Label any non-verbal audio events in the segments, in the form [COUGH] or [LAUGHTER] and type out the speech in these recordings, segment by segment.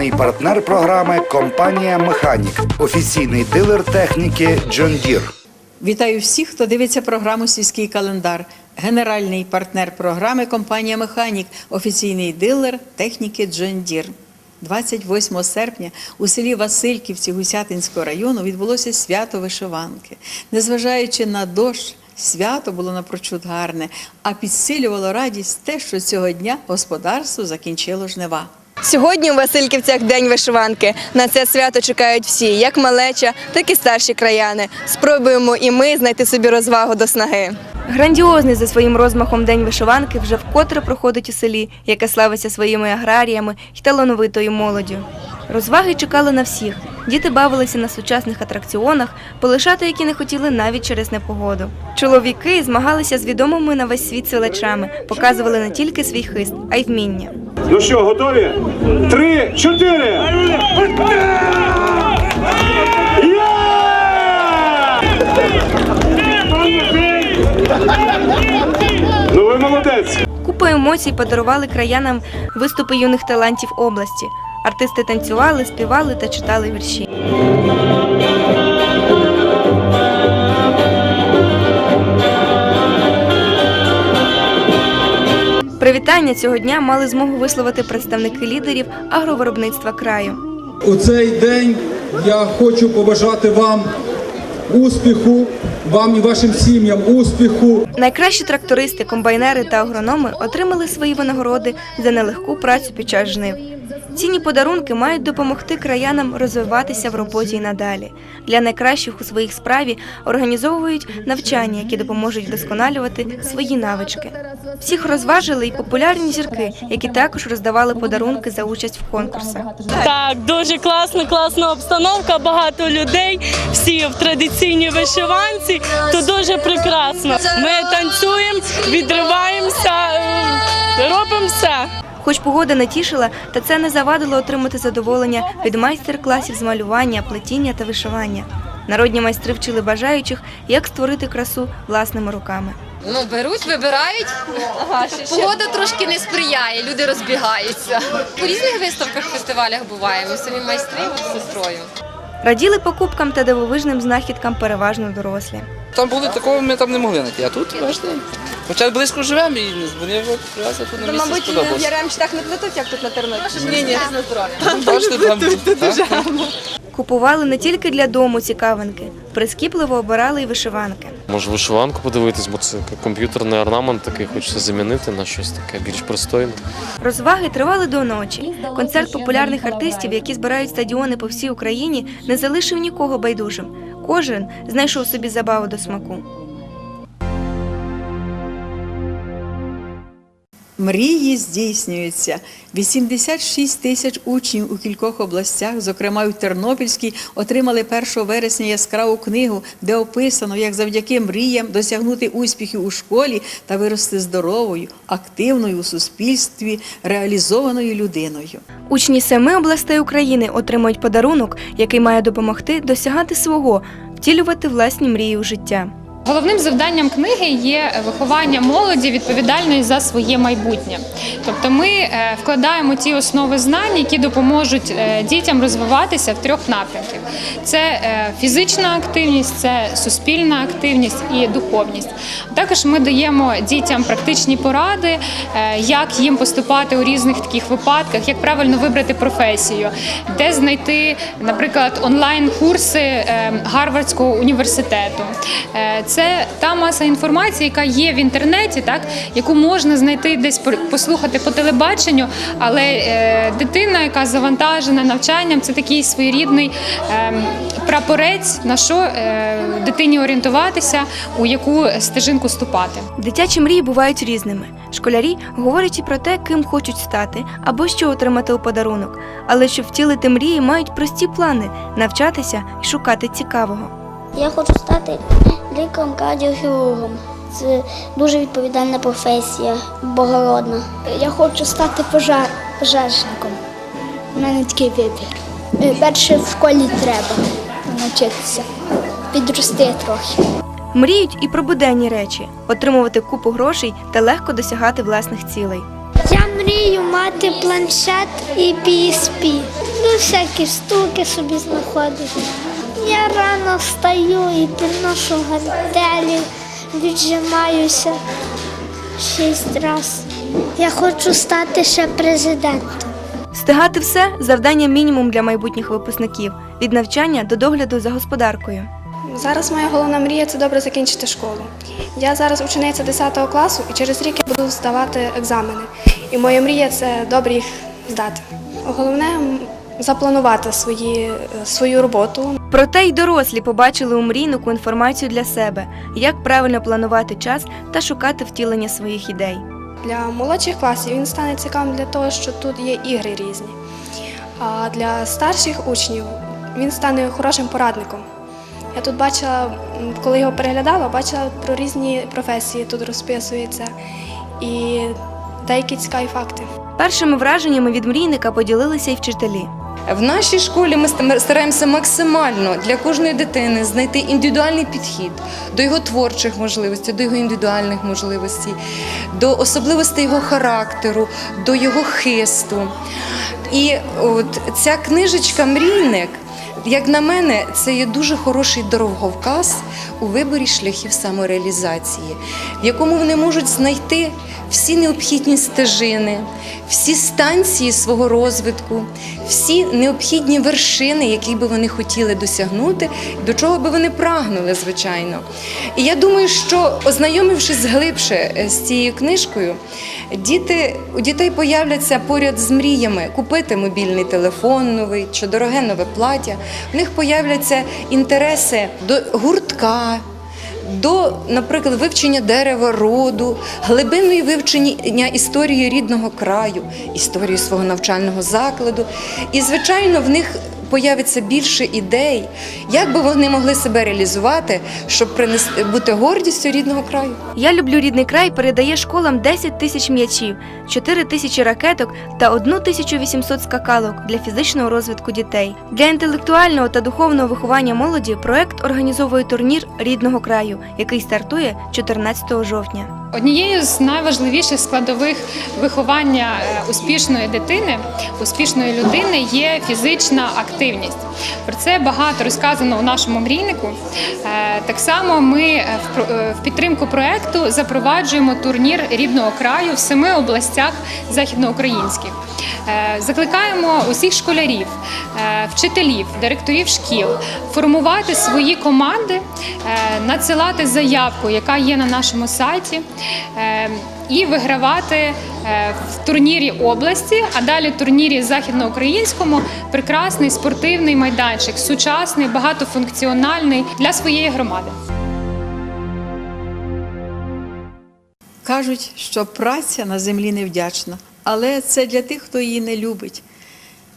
генеральний партнер програми компанія Механік, офіційний дилер техніки John Deere. Вітаю всіх, хто дивиться програму Сільський календар. Генеральний партнер програми компанія Механік, офіційний дилер техніки John Deere. 28 серпня у селі Васильківці Гусятинського району відбулося свято вишиванки. Незважаючи на дощ, свято було напрочуд гарне, а підсилювало радість те, що цього дня господарство закінчило жнива. Сьогодні у Васильківцях день вишиванки. На це свято чекають всі, як малеча, так і старші краяни. Спробуємо і ми знайти собі розвагу до снаги. Грандіозний за своїм розмахом день вишиванки вже вкотре проходить у селі, яке славиться своїми аграріями й талановитою молоддю. Розваги чекали на всіх. Діти бавилися на сучасних атракціонах, полишати які не хотіли навіть через непогоду. Чоловіки змагалися з відомими на весь світ силачами, показували не тільки свій хист, а й вміння. Ну що, готові? Три, чотири! Ну ви молодець! Купу емоцій подарували краянам виступи юних талантів області. Артисти танцювали, співали та читали вірші. Привітання цього дня мали змогу висловити представники лідерів агровиробництва краю. У цей день я хочу побажати вам успіху, вам і вашим сім'ям успіху. Найкращі трактористи, комбайнери та агрономи отримали свої винагороди за нелегку працю під час жнив. Цінні подарунки мають допомогти краянам розвиватися в роботі й надалі. Для найкращих у своїх справі організовують навчання, які допоможуть вдосконалювати свої навички. Всіх розважили й популярні зірки, які також роздавали подарунки за участь в конкурсах. Так, дуже класно, класна обстановка, багато людей, всі в традиційній вишиванці. То дуже прекрасно. Ми танцюємо, відриваємося, робимо все. Хоч погода не тішила, та це не завадило отримати задоволення від майстер-класів з малювання, плетіння та вишивання. Народні майстри вчили бажаючих, як створити красу власними руками. Ну, беруть, вибирають. Погода трошки не сприяє, люди розбігаються. У різних виставках, фестивалях буває. Ми самі майстри з сестрою. Раділи покупкам та дивовижним знахідкам переважно дорослі. Там були такого, ми там не могли знайти. А тут, бачите, хоча близько живемо і вони привезли тут на місце сподобалось. Яремчтах не плетуть, як тут на Тернопіль? Ні, ні. Бачите, там так? Купували не тільки для дому цікавинки, прискіпливо обирали й вишиванки. Може вишиванку подивитись, бо це комп'ютерний орнамент такий хочеться замінити на щось таке більш пристойне. Розваги тривали до ночі. Концерт популярних артистів, які збирають стадіони по всій Україні, не залишив нікого байдужим. Кожен знайшов собі забаву до смаку. Мрії здійснюються. 86 тисяч учнів у кількох областях, зокрема у Тернопільській, отримали 1 вересня яскраву книгу, де описано, як завдяки мріям досягнути успіхів у школі та вирости здоровою, активною у суспільстві, реалізованою людиною. Учні семи областей України отримують подарунок, який має допомогти досягати свого, втілювати власні мрії у життя. Головним завданням книги є виховання молоді відповідальної за своє майбутнє. Тобто ми е, вкладаємо ті основи знань, які допоможуть е, дітям розвиватися в трьох напрямках: це е, фізична активність, це суспільна активність і духовність. Також ми даємо дітям практичні поради, як їм поступати у різних таких випадках, як правильно вибрати професію, де знайти, наприклад, онлайн-курси Гарвардського університету. Це та маса інформації, яка є в інтернеті, так яку можна знайти десь послухати по телебаченню, але е, дитина, яка завантажена навчанням, це такий своєрідний е, прапорець, на що е, дитині орієнтуватися, у яку стежинку ступати. Дитячі мрії бувають різними. Школярі говорять і про те, ким хочуть стати або що отримати у подарунок. Але щоб втілити мрії, мають прості плани навчатися і шукати цікавого. Я хочу стати лікарем-кардіохірургом. Це дуже відповідальна професія, благородна. Я хочу стати пожар... пожежником. У мене такий вибір. Е, Перше в школі треба навчитися, підрости трохи. Мріють і про буденні речі, отримувати купу грошей та легко досягати власних цілей. Я мрію мати планшет і PSP. Ну, всякі штуки собі знаходити. Я рано встаю і підношу гантелі, віджимаюся шість разів. Я хочу стати ще президентом. Встигати все завдання мінімум для майбутніх випускників від навчання до догляду за господаркою. Зараз моя головна мрія це добре закінчити школу. Я зараз учениця 10 класу і через рік я буду здавати екзамени. І моя мрія це добре їх здати. Головне запланувати свої, свою роботу. Проте й дорослі побачили у мрійнику інформацію для себе, як правильно планувати час та шукати втілення своїх ідей. Для молодших класів він стане цікавим для того, що тут є ігри різні. А для старших учнів він стане хорошим порадником. Я тут бачила, коли його переглядала, бачила про різні професії, тут розписується і деякі цікаві факти. Першими враженнями від мрійника поділилися й вчителі. В нашій школі ми стараємося максимально для кожної дитини знайти індивідуальний підхід до його творчих можливостей, до його індивідуальних можливостей, до особливостей його характеру, до його хисту. І от ця книжечка Мрійник, як на мене, це є дуже хороший дороговказ у виборі шляхів самореалізації, в якому вони можуть знайти всі необхідні стежини, всі станції свого розвитку, всі необхідні вершини, які би вони хотіли досягнути, до чого би вони прагнули, звичайно. І я думаю, що ознайомившись глибше е, з цією книжкою, діти, у дітей появляться поряд з мріями купити мобільний телефон новий чи дороге нове плаття. В них появляться інтереси до гуртка. До, наприклад, вивчення дерева роду, глибинної вивчення історії рідного краю, історії свого навчального закладу. І, звичайно, в них появиться більше ідей, як би вони могли себе реалізувати, щоб принести бути гордістю рідного краю. Я люблю рідний край передає школам 10 тисяч м'ячів, 4 тисячі ракеток та 1800 скакалок для фізичного розвитку дітей. Для інтелектуального та духовного виховання молоді проект організовує турнір рідного краю, який стартує 14 жовтня. Однією з найважливіших складових виховання е, успішної дитини, успішної людини є фізична активність. Про це багато розказано у нашому мрійнику. Е, Так само ми е, в підтримку проекту запроваджуємо турнір рідного краю в семи областях західноукраїнських. Закликаємо усіх школярів, вчителів, директорів шкіл формувати свої команди, надсилати заявку, яка є на нашому сайті, і вигравати е, в турнірі області, а далі турнірі західноукраїнському прекрасний спортивний майданчик, сучасний, багатофункціональний для своєї громади. Кажуть, що праця на землі невдячна, але це для тих, хто її не любить.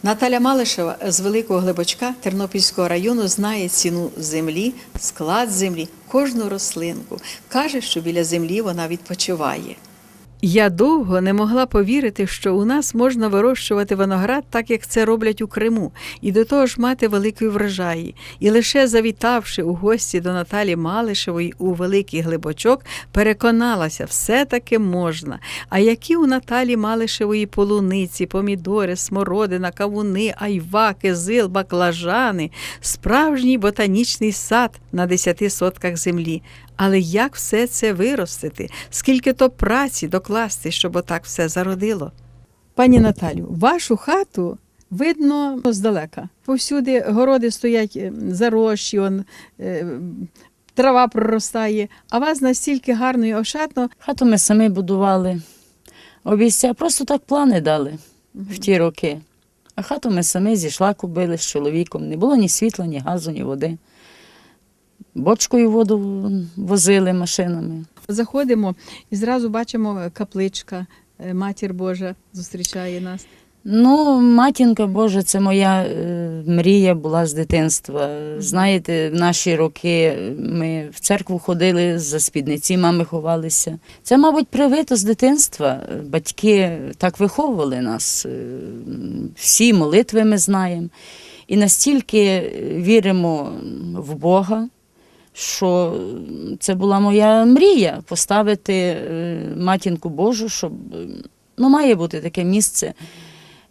Наталя Малишева з Великого Глибочка Тернопільського району знає ціну землі, склад землі, кожну рослинку. Каже, що біля землі вона відпочиває. Я довго не могла повірити, що у нас можна вирощувати виноград так, як це роблять у Криму, і до того ж мати великий врожаї. І лише завітавши у гості до Наталі Малишевої у Великий Глибочок, переконалася, все-таки можна. А які у Наталі Малишевої полуниці, помідори, смородина, кавуни, айва, кизил, баклажани, справжній ботанічний сад на 10 сотках землі. Але як все це виростити? Скільки то праці докласти, щоб отак все зародило? Пані Наталю, вашу хату видно здалека. Повсюди городи стоять е, зарощі, он, е, трава проростає, а вас настільки гарно і ошатно. Хату ми самі будували. Обіця просто так плани дали в ті роки. А хату ми самі зі шлаку били з чоловіком. Не було ні світла, ні газу, ні води. Бочкою воду возили машинами. Заходимо і зразу бачимо капличка, е, матір Божа зустрічає нас. Ну, матінка Божа, це моя е, мрія була з дитинства. Знаєте, в наші роки ми в церкву ходили, за спідниці мами ховалися. Це, мабуть, привито з дитинства. Батьки так виховували нас. Е, Всі молитви ми знаємо. І настільки віримо в Бога, що це була моя мрія поставити е, матінку Божу, щоб Ну, має бути таке місце,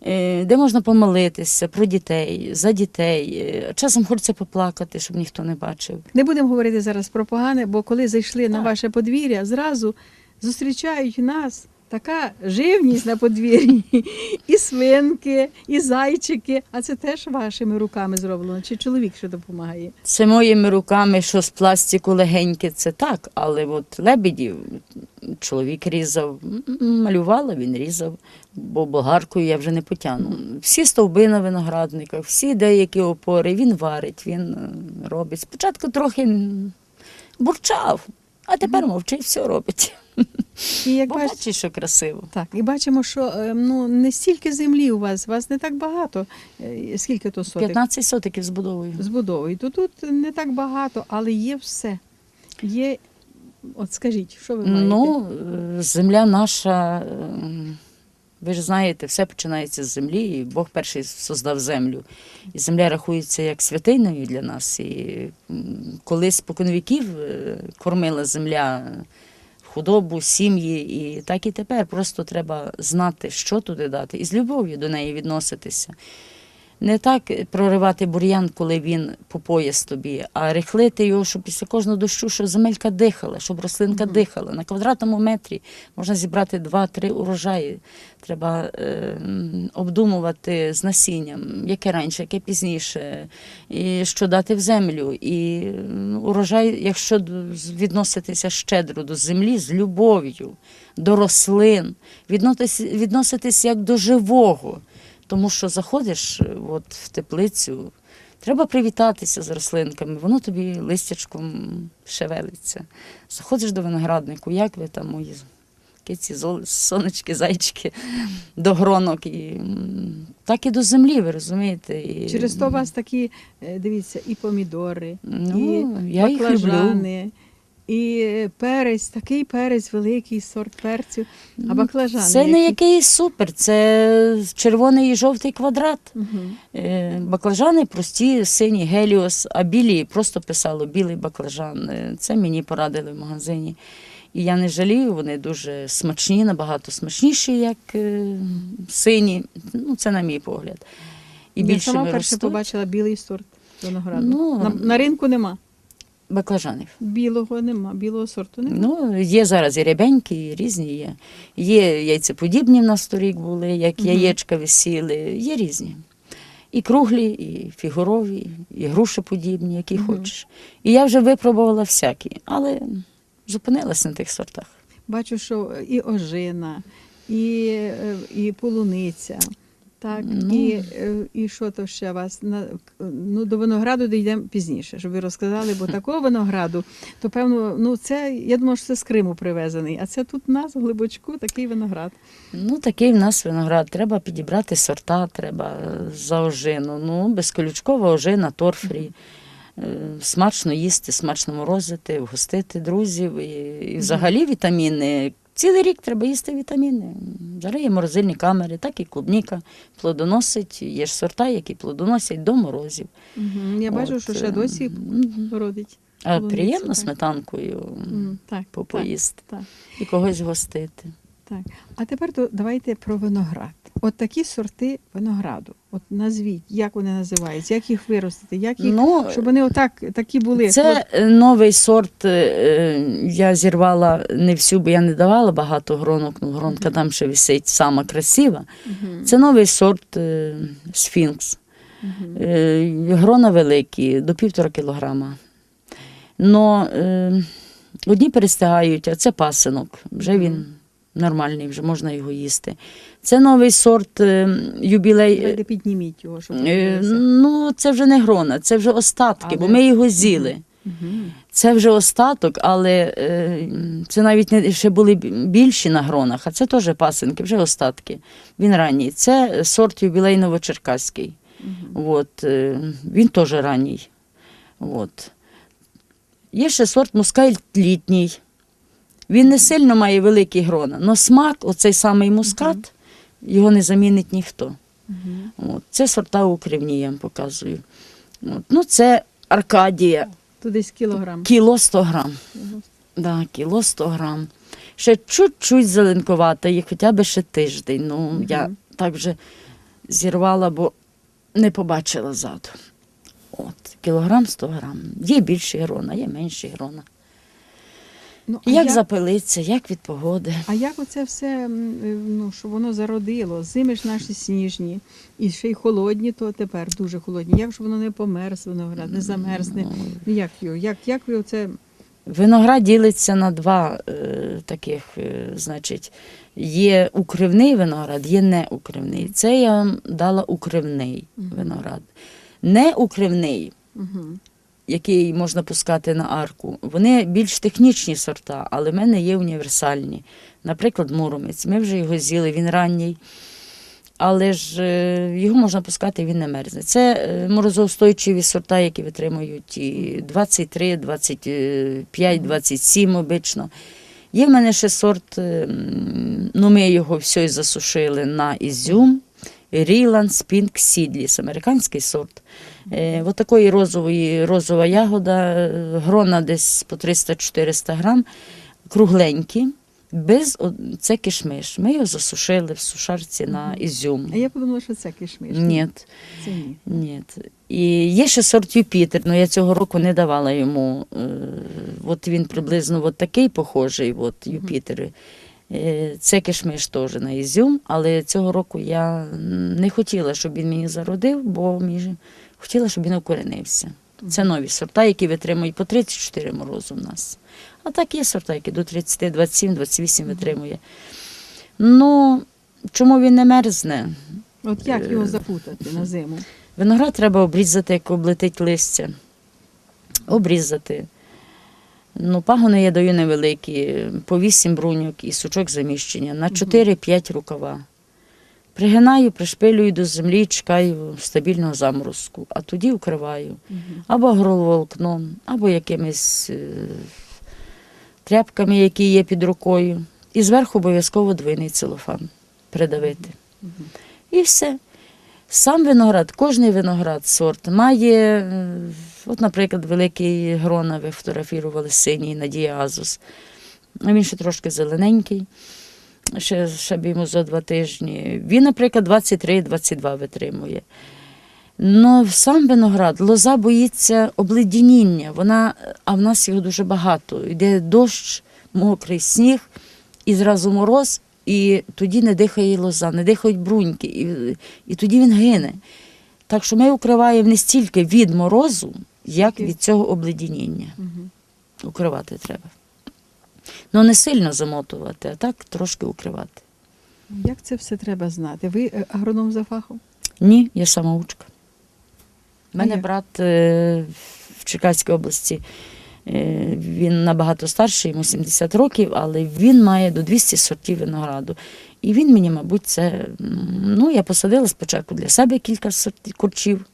е, де можна помолитися про дітей, за дітей. Е, Часом хочеться поплакати, щоб ніхто не бачив. Не будемо говорити зараз про погане, бо коли зайшли на ваше подвір'я, зразу зустрічають нас така живність на подвір'ї. І свинки, і зайчики. А це теж вашими руками зроблено. Чи чоловік що допомагає? Це моїми руками, що з пластику легеньке, це так, але от лебедів чоловік різав, малювала, він різав, бо болгаркою я вже не потягну. Всі стовби на виноградниках, всі деякі опори, він варить, він е, робить. Спочатку трохи бурчав, а тепер мовчить, все робить. І як Бо бач- бачиш, що красиво. Так, і бачимо, що е, ну не стільки землі у вас, вас не так багато. Е, Скільки то соток? 15 сотиків збудовою. Збудовою. То тут не так багато, але є все. Є, от скажіть, що ви маєте? Ну, е, земля наша, ви ж знаєте, все починається з землі, і Бог перший создав землю. І земля рахується як святиною для нас. І колись споконвіків кормила земля худобу, сім'ї, і так і тепер. Просто треба знати, що туди дати, і з любов'ю до неї відноситися. Не так проривати бур'ян, коли він по пояс тобі, а рихлити його, щоб після кожного дощу, щоб земелька дихала, щоб рослинка дихала. На квадратному метрі можна зібрати 2-3 урожаї. Треба е, обдумувати з насінням, яке раніше, яке пізніше, і що дати в землю. І урожай, якщо відноситися щедро до землі, з любов'ю, до рослин, відноситись, відноситись як до живого. Тому що заходиш е, от, в теплицю, треба привітатися з рослинками, воно тобі листячком шевелиться. Заходиш до винограднику, як ви там мої киці, сонечки, зайчики, до гронок. І, так і до землі, ви розумієте. І, Через то у вас такі, е, дивіться, і помідори, Ну, і я їх люблю. І перець, такий перець, великий сорт перцю, а баклажани. Це не які? який супер, це червоний і жовтий квадрат. Е, Баклажани прості, сині геліос, а білі просто писало білий баклажан. Е, Це мені порадили в магазині. І я не жалію, вони дуже смачні, набагато смачніші, як е, сині. Ну, це на мій погляд. І Я сама перше побачила білий сорт винограду. Ну, на, на ринку нема. Баклажанів. Білого нема, білого сорту нема. Ну, є зараз і рябенькі, і різні є. Є яйцеподібні в нас торік були, як Мгм. яєчка висіли, є різні. І круглі, і фігурові, і грушеподібні, які Мгм. хочеш. І я вже випробувала всякі, але зупинилась на тих сортах. Бачу, що і ожина, і, е, і полуниця. Так, Ну. і, е, і що то ще вас? На, ну, до винограду дійдемо пізніше, щоб ви розказали, бо [LAUGHS] такого винограду, то певно, ну це, я думаю, що це з Криму привезений, а це тут у нас в глибочку такий виноград. Ну, такий в нас виноград. Треба підібрати сорта, треба за ожину. Ну, безколючкова ожина, торфрі. Е, Смачно їсти, смачно морозити, вгостити друзів. І, і взагалі вітаміни. Цілий рік треба їсти вітаміни. Зараз є морозильні камери, так і клубніка плодоносить. Є ж сорта, які плодоносять до морозів. Угу. Я бачу, От, що ще е, досі родить. А приємно так. сметанкою так, попоїсти Так, і когось гостити. так. А тепер давайте про виноград. От такі сорти винограду. От назвіть, як вони називаються, як їх виростити, як їх, Ну, щоб вони отак такі були. Це е, новий сорт. е, Я зірвала не всю, бо я не давала багато гронок. Ну, гронка там ще висить сама красива. Мгм. Це новий сорт е, сфінкс. Е, Грона великі, до півтора кілограма. Но е, одні перестигають, а це пасинок. Вже він нормальний, вже можна його їсти. Це новий сорт е, юбілей. Давайте підніміть його, щоб Е. Ну, це вже не грона, це вже остатки, бо ми його з'їли. Мгм. Це вже остаток, але е, це навіть не ще були більші на гронах, а це теж пасинки, вже остатки. Він ранній. Це сорт юбілейново-черкаський. От, е, він теж ранній. От. Є ще сорт мускаль літній. Він не сильно має великі грона, але смак, оцей самий мускат, його не замінить ніхто. От. Це сорта укривні, я вам показую. От. Ну, це Аркадія. Десь кілограм. Кіло 100 грам. Да, кіло 100 грам. ще чуть-чуть зеленкувата, і хоча б ще тиждень. Ну, я так вже зірвала, бо не побачила ззаду. От, кілограм 100 грам. Є більші грона, є менші грона. Ну, а Як запилиться, як від погоди. А як оце все, ну, що воно зародило? Зими ж наші сніжні, і ще й холодні, то тепер дуже холодні. Як ж воно не померз, виноград, не замерзне? Ну, як його? Як, як ви оце? Виноград ділиться на два е, таких, е, значить, є укривний виноград, є неукривний. Це я вам дала укривний виноград. Неукривний, Угу. Який можна пускати на арку, вони більш технічні сорта, але в мене є універсальні. Наприклад, муромець. Ми вже його з'їли, він ранній. Але ж е, його можна пускати, він не мерзне. Це е, морозоустойчиві сорта, які витримують і 23, 25, 27 обично. Є в мене ще сорт, е, ну ми його все засушили на ізюм. Ріланд Спінк Сідліс, американський сорт. Е, такої розової, розова ягода, е, грона десь по 300-400 грам, кругленькі, без, це кишмиш. Ми його засушили в сушарці на ізюм. А я подумала, що це кишмиш. Ні. Це ні. Ні. І є ще сорт Юпітер, але я цього року не давала йому. е, От він приблизно от такий похожий, от Юпітер. Це кишмиш теж на ізюм, але цього року я не хотіла, щоб він мені зародив, бо мені хотіла, щоб він укоренився. Це нові сорта, які витримують по 34 морозу в нас. А так є сорта, які до 30, 27, 28 витримує. Ну, чому він не мерзне? От як його запутати на зиму? Виноград треба обрізати, як облетить листя. Обрізати. Ну, пагони я даю невеликі, по 8 бруньок і сучок заміщення, на 4-5 рукава. Пригинаю, пришпилюю до землі, чекаю стабільного заморозку, а тоді укриваю або агроволокном, або якимись е, тряпками, які є під рукою. І зверху обов'язково двойний целофан придавити. І все. Сам виноград, кожний виноград сорт має, е, от, наприклад, великий грона ви фотографірували синій Надія Азус. Він ще трошки зелененький, ще, ще б йому за два тижні. Він, наприклад, 23-22 витримує. Ну, сам виноград, лоза боїться обледеніння, вона, а в нас його дуже багато. Йде дощ, мокрий сніг, і зразу мороз, і тоді не дихає лоза, не дихають бруньки, і, і тоді він гине. Так що ми укриваємо не стільки від морозу, як від цього обледеніння. Укривати треба. Ну, не сильно замотувати, а так трошки укривати. Як це все треба знати? Ви е, агроном за фахом? Ні, я самоучка. У мене як? брат е, в Черкаській області. е, Він набагато старший, йому 70 років, але він має до 200 сортів винограду. І він мені, мабуть, це. Ну, я посадила спочатку для себе кілька сортів курчів,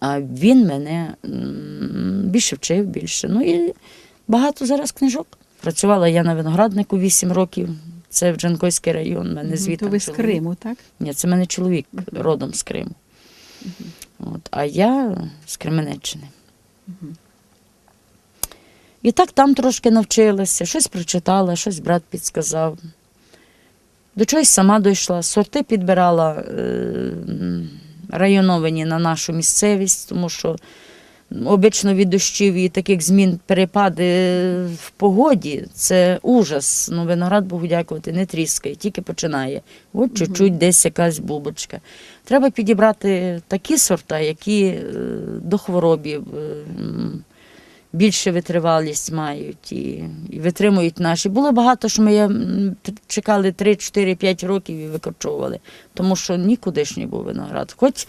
а він мене більше вчив, більше. Ну і багато зараз книжок. Працювала я на винограднику 8 років. Це в Джанкойський район, мене звідти. То ви з Криму, так? Ні, це мене чоловік родом з Криму. От, а я з Кременеччини. І так там трошки навчилася, щось прочитала, щось брат підсказав. До чогось сама дійшла. Сорти підбирала е, районовані на нашу місцевість, тому що обично від дощів і таких змін перепади в погоді це ужас. Ну, виноград, Богу дякувати, не тріскає, тільки починає. От чуть-чуть десь якась бубочка. Треба підібрати такі сорта, які е, до хворобів е, більше витривалість мають і, і витримують наші. Було багато, що ми чекали 3, 4, 5 років і викорчовували, тому що нікудишній був виноград. Хоч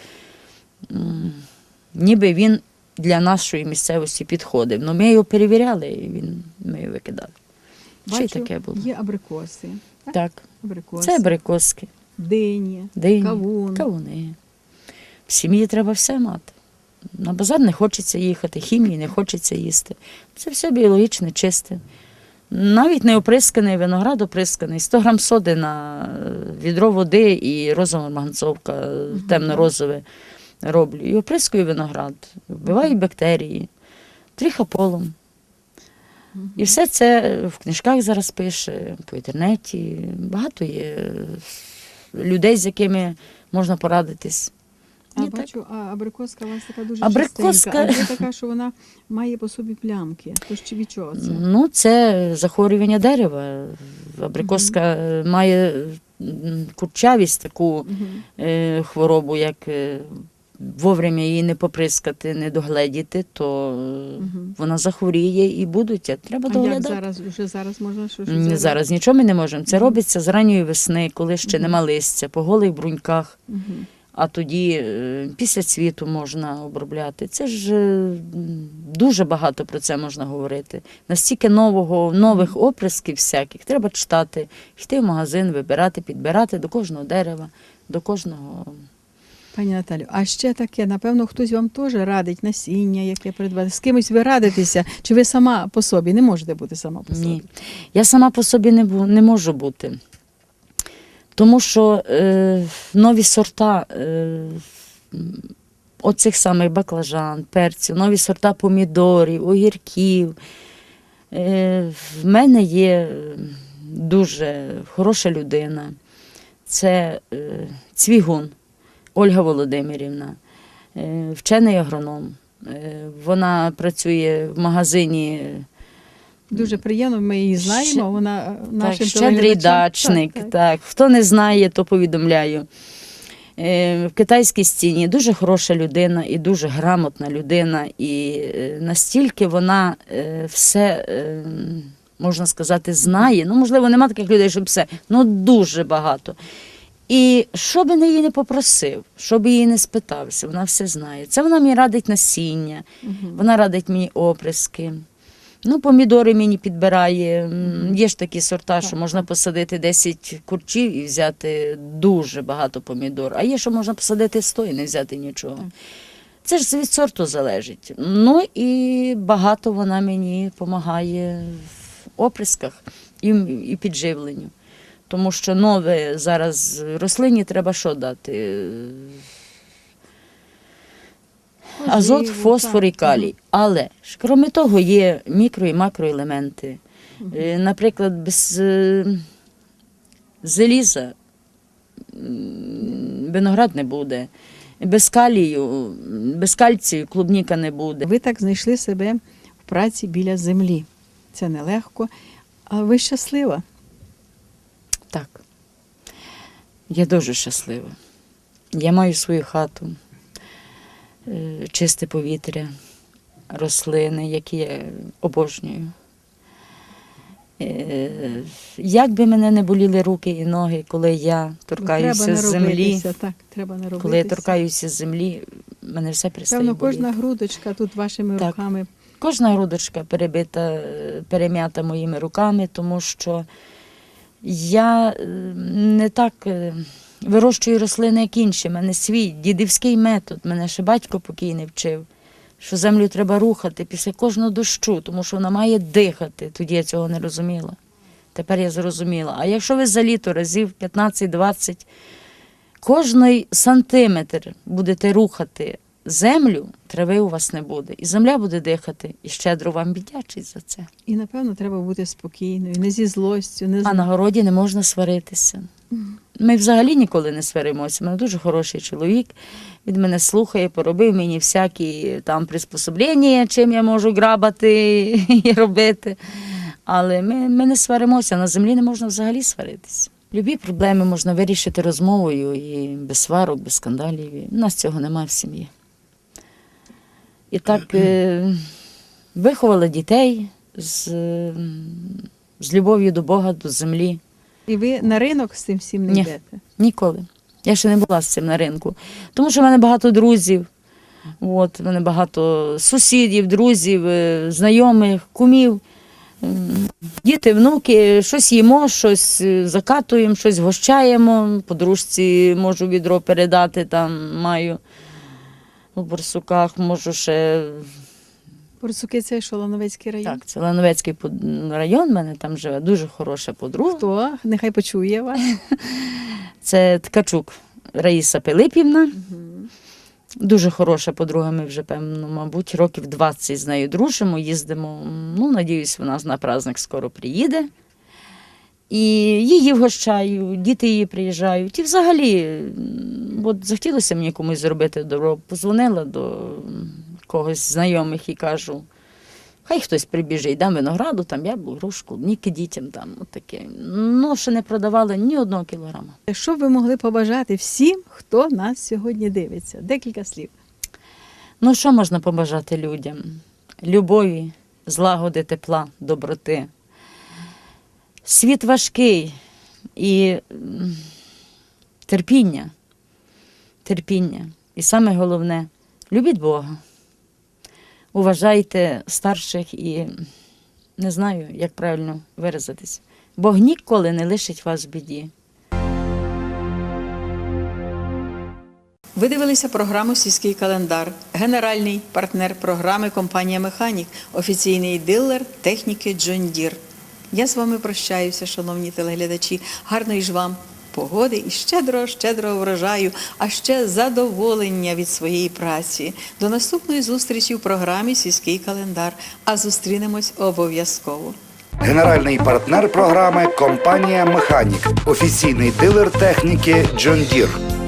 ніби він для нашої місцевості підходив. Ну, ми його перевіряли і він, ми його викидали. Ще й таке було. є абрикоси. Так. Абрикоси. Це абрикоски, Дині, дині, кавун. кавуни. В сім'ї треба все мати. На базар не хочеться їхати, хімії не хочеться їсти. Це все біологічне, чисте. Навіть не оприсканий виноград оприсканий, 100 грам соди на е, відро води і розова марганцовка, темно-розове роблю. І оприскую виноград, вбиваю бактерії, тріхополом. І все це в книжках зараз пише, по інтернеті. Багато є людей, з якими можна порадитись. А Ні, так. а абрикоска у вас така дуже Абрикоска- чистенька, а така, [LAUGHS] що вона має по собі плямки. То чи від чого це? Ну, це захворювання дерева. Абрикоска е, має курчавість, таку е, хворобу, як е, вовремя її не поприскати, не догледіти, то е, вона захворіє і будуть. а Треба А як зараз? Уже зараз можна що, що Ні, зараз нічого ми не можемо. Це робиться з ранньої весни, коли ще нема листя, по голих бруньках. Мгм. А тоді е, після цвіту можна обробляти. Це ж е, дуже багато про це можна говорити. Настільки нового, нових оприсків всяких треба читати, йти в магазин, вибирати, підбирати до кожного дерева, до кожного. Пані Наталю, а ще таке, напевно, хтось вам теж радить насіння, яке придбати. З кимось ви радитеся, чи ви сама по собі не можете бути сама по собі? Ні. Я сама по собі не, бу- не можу бути. Тому що е, нові сорта е, оцих самих баклажан, перців, нові сорта помідорів, огірків. Е, в мене є дуже хороша людина. Це е, Цвігун Ольга Володимирівна, е, вчений агроном. Е, вона працює в магазині. Дуже приємно, ми її знаємо. Вона е, Так, нашим щедрий дачник. Так, Так, так. Хто не знає, то повідомляю. Е, В китайській стіні дуже хороша людина і дуже грамотна людина. І е, настільки вона е, все, е, можна сказати, знає. Ну, можливо, нема таких людей, щоб все, ну дуже багато. І що би не її не попросив, що би її не спитався, вона все знає. Це вона мені радить насіння, вона радить мені оприски. Ну, помідори мені підбирає. Є ж такі сорта, що можна посадити 10 курчів і взяти дуже багато помідор. А є, що можна посадити 100 і не взяти нічого. Це ж від сорту залежить. Ну і багато вона мені допомагає в оприсках і, і підживленню. Тому що нове зараз рослині треба що дати? Азот, фосфор і калій. Але ж, крім того, є мікро і макроелементи. Е, Наприклад, без е, заліза виноград не буде, без калію, без кальцію клубніка не буде. Ви так знайшли себе в праці біля землі. Це нелегко. А ви щаслива? Так. Я дуже щаслива. Я маю свою хату, е, чисте повітря, рослини, які я обожнюю. Е, Як би мене не боліли руки і ноги, коли я торкаюся не землі, так, треба коли я торкаюся землі, мене все перестає Певно, боліти. кожна грудочка тут вашими Так. руками. Кожна грудочка перебита, перем'ята моїми руками, тому що я е, не так е, вирощую рослини, як інші. У мене свій дідівський метод. Мене ще батько покійний вчив, що землю треба рухати після кожного дощу, тому що вона має дихати. Тоді я цього не розуміла. Тепер я зрозуміла. А якщо ви за літо разів 15-20 кожний сантиметр будете рухати землю, трави у вас не буде. І земля буде дихати, і щедро вам віддячить за це. І, напевно, треба бути спокійною, не зі злостю, не з А на городі не можна сваритися. Ми взагалі ніколи не сваримося. У мене дуже хороший чоловік. Він мене слухає, поробив мені всякі там приспособлення, чим я можу грабати і робити. Але ми, ми не сваримося, на землі не можна взагалі сваритися. Любі проблеми можна вирішити розмовою і без сварок, без скандалів. У нас цього немає в сім'ї. І так е, виховала дітей з, з любов'ю до Бога, до землі. І ви на ринок з цим всім не Ні. йдете? Ніколи. Я ще не була з цим на ринку. Тому що в мене багато друзів, от, в мене багато сусідів, друзів, е, знайомих, кумів. Діти, внуки, щось їмо, щось е, закатуємо, щось гощаємо. Подружці можу відро передати, там маю у борсуках, можу ще. Порцуки це що, Лановецький район? Так, це Лановецький район, в мене там живе дуже хороша подруга. Хто? Нехай почує вас. [LAUGHS] Це Ткачук Раїса Пилипівна. Дуже хороша подруга, ми вже, певно, мабуть, років 20 з нею дружимо, їздимо. Ну, надіюсь, вона на праздник скоро приїде. І її вгощаю, діти її приїжджають. І взагалі, от захотілося мені комусь зробити добро. Позвонила до когось з знайомих і кажу, хай хтось прибіжить, дам винограду, там яблук, грушку, ніки дітям там, от таке. Ну, ще не продавали ні одного кілограма. Що б ви могли побажати всім, хто нас сьогодні дивиться? Декілька слів. Ну, що можна побажати людям? Любові, злагоди, тепла, доброти. Світ важкий і терпіння. Терпіння. І саме головне любіть Бога. Уважайте старших і не знаю, як правильно виразитись. Бог ніколи не лишить вас в біді. Ви дивилися програму Сільський календар. Генеральний партнер програми компанія Механік, офіційний дилер техніки Джон Дір. Я з вами прощаюся, шановні телеглядачі. Гарної ж вам погоди і щедрого, щедрого врожаю, а ще задоволення від своєї праці. До наступної зустрічі в програмі Сільський календар. А зустрінемось обов'язково. Генеральний партнер програми компанія Механік, офіційний дилер техніки John Deere.